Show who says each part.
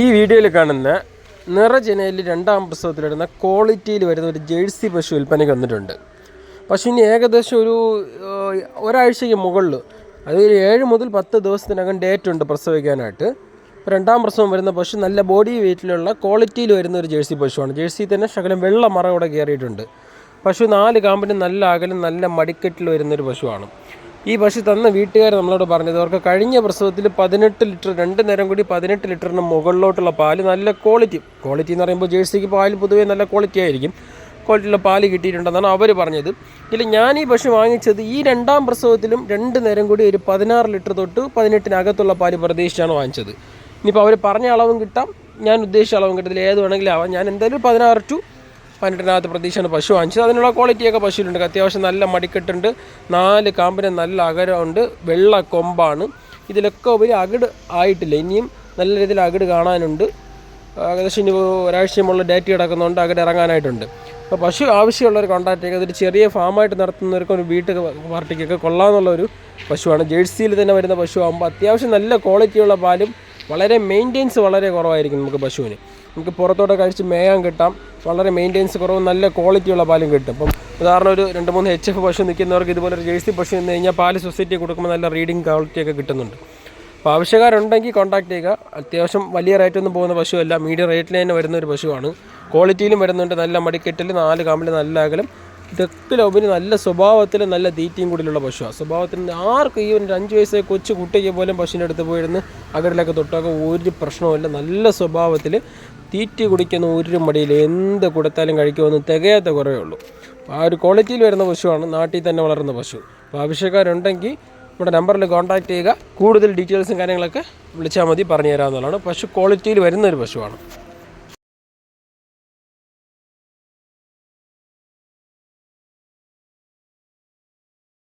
Speaker 1: ഈ വീഡിയോയിൽ കാണുന്ന നിറജനയിൽ രണ്ടാം പ്രസവത്തിലിടുന്ന ക്വാളിറ്റിയിൽ വരുന്ന ഒരു ജേഴ്സി പശു വിൽപ്പനയ്ക്ക് വന്നിട്ടുണ്ട്. പശുവിന് ഏകദേശം ഒരു ഒരാഴ്ചയ്ക്ക് മുകളിൽ അത് ഒരു ഏഴ് മുതൽ പത്ത് ദിവസത്തിനകം ഡേറ്റ് ഉണ്ട് പ്രസവിക്കാനായിട്ട്. രണ്ടാം പ്രസവം വരുന്ന പശു നല്ല ബോഡി വെയിറ്റിലുള്ള ക്വാളിറ്റിയിൽ വരുന്ന ഒരു ജേഴ്സി പശുവാണ്. ജേഴ്സി തന്നെ ശകലം വെള്ള മറ കൂടെ കയറിയിട്ടുണ്ട്. പശു നാല് കാമ്പിന് നല്ല അകലും നല്ല മടിക്കെട്ടിൽ വരുന്നൊരു പശുവാണ്. ഈ പശു തന്ന വീട്ടുകാർ നമ്മളോട് പറഞ്ഞത് അവർക്ക് കഴിഞ്ഞ പ്രസവത്തിൽ പതിനെട്ട് ലിറ്റർ രണ്ട് നേരം കൂടി പതിനെട്ട് ലിറ്ററിന് മുകളിലോട്ടുള്ള പാൽ നല്ല ക്വാളിറ്റി. ക്വാളിറ്റി എന്ന് പറയുമ്പോൾ ജേഴ്സിക്ക് പാൽ പൊതുവേ നല്ല ക്വാളിറ്റി ആയിരിക്കും. ക്വാളിറ്റിയുള്ള പാൽ കിട്ടിയിട്ടുണ്ടെന്നാണ് അവർ പറഞ്ഞത്. ഇതിൽ ഞാൻ ഈ പശു വാങ്ങിച്ചത് ഈ രണ്ടാം പ്രസവത്തിലും രണ്ട് നേരം കൂടി ഒരു പതിനാറ് ലിറ്റർ തൊട്ട് പതിനെട്ടിനകത്തുള്ള പാൽ പ്രതീക്ഷിച്ചാണ് വാങ്ങിച്ചത്. ഇനിയിപ്പോൾ അവർ പറഞ്ഞ അളവും കിട്ടാം. ഞാൻ ഉദ്ദേശിച്ച അളവും കിട്ടത്തില്ല. ഏത് വേണമെങ്കിലും ആവാം. ഞാൻ എന്തായാലും പതിനാറ് ടു പതിനെട്ടിനകത്ത് പ്രതീക്ഷയാണ് പശു വാങ്ങിച്ചത്. അതിനുള്ള ക്വാളിറ്റിയൊക്കെ പശുവിലുണ്ട്. അത്യാവശ്യം നല്ല മടിക്കെട്ടുണ്ട്. നാല് കാമ്പിന് നല്ല അകരമുണ്ട്. വെള്ള കൊമ്പാണ്. ഇതിലൊക്കെ ഉപരി അകിട് ആയിട്ടില്ല. ഇനിയും നല്ല രീതിയിൽ അകിട് കാണാനുണ്ട്. ഏകദേശം ഇനി ഒരാഴ്ചയുമുള്ള ഡേറ്റ് കിടക്കുന്നുണ്ട് അകിട് ഇറങ്ങാനായിട്ടുണ്ട്. അപ്പോൾ പശു ആവശ്യമുള്ളവർ കോൺടാക്ട് ചെയ്യുക. അതൊരു ചെറിയ ഫാമായിട്ട് നടത്തുന്നവർക്ക് ഒരു വീട്ട് പാർട്ടിക്കൊക്കെ കൊള്ളാമെന്നുള്ളൊരു പശുവാണ്. ജേഴ്സിയിൽ തന്നെ വരുന്ന പശു ആകുമ്പോൾ അത്യാവശ്യം നല്ല ക്വാളിറ്റിയുള്ള പാലും വളരെ മെയിന്റെനൻസ് വളരെ കുറവായിരിക്കും നമുക്ക് പശുവിന്. നമുക്ക് പുറത്തോട്ട് കഴിച്ച് മേയാൻ കിട്ടാം. വളരെ മെയിന്റെനൻസ് കുറവ് നല്ല ക്വാളിറ്റിയുള്ള പാലും കിട്ടും. അപ്പം ഉദാഹരണം ഒരു രണ്ട് മൂന്ന് എച്ച് എഫ് പശു നിൽക്കുന്നവർക്ക് ഇതുപോലെ ഒരു ജേഴ്സി പശു നിന്ന് കഴിഞ്ഞാൽ പാൽ സൊസൈറ്റി കൊടുക്കുമ്പോൾ നല്ല റീഡിങ് ക്വാളിറ്റിയൊക്കെ കിട്ടുന്നുണ്ട്. അപ്പോൾ ആവശ്യക്കാരുണ്ടെങ്കിൽ കോൺടാക്ട് ചെയ്യുക. അത്യാവശ്യം വലിയ റേറ്റൊന്നും പോകുന്ന പശുവല്ല. മീഡിയം റേറ്റിൽ തന്നെ വരുന്ന ഒരു പശുവാണ്. ക്വാളിറ്റിയിലും വരുന്നുണ്ട്. നല്ല മടിക്കെട്ടിൽ നാല് കാമ്പിൽ നല്ല അകലം. ഇതൊക്കെ ലോബിന് നല്ല സ്വഭാവത്തിൽ നല്ല തീറ്റയും കൂടിയുള്ള പശുവാണ് സ്വഭാവത്തിൽ ആർക്കും ഈ ഒരു അഞ്ച് വയസ്സായ കൊച്ചു കുട്ടിക്ക് പോലും പശുവിന്റെ അടുത്ത് പോയിരുന്ന് അകടിലൊക്കെ തൊട്ടൊക്കെ ഒരു പ്രശ്നവുമില്ല നല്ല സ്വഭാവത്തിൽ തീറ്റ കുടിക്കുന്ന ഒരു മടിയിൽ എന്ത് കൊടുത്താലും കഴിക്കുമെന്ന് തികയാത്ത കുറവേ ഉള്ളൂ. ആ ഒരു ക്വാളിറ്റിയിൽ വരുന്ന പശുവാണ് നാട്ടിൽ തന്നെ വളർന്ന പശു. അപ്പോൾ ആവശ്യക്കാരുണ്ടെങ്കിൽ നമ്മുടെ നമ്പറിൽ കോൺടാക്ട് ചെയ്യുക. കൂടുതൽ ഡീറ്റെയിൽസും കാര്യങ്ങളൊക്കെ വിളിച്ചാൽ മതി പറഞ്ഞു തരാമെന്നുള്ളതാണ് പശു ക്വാളിറ്റിയിൽ വരുന്ന ഒരു പശുവാണ്.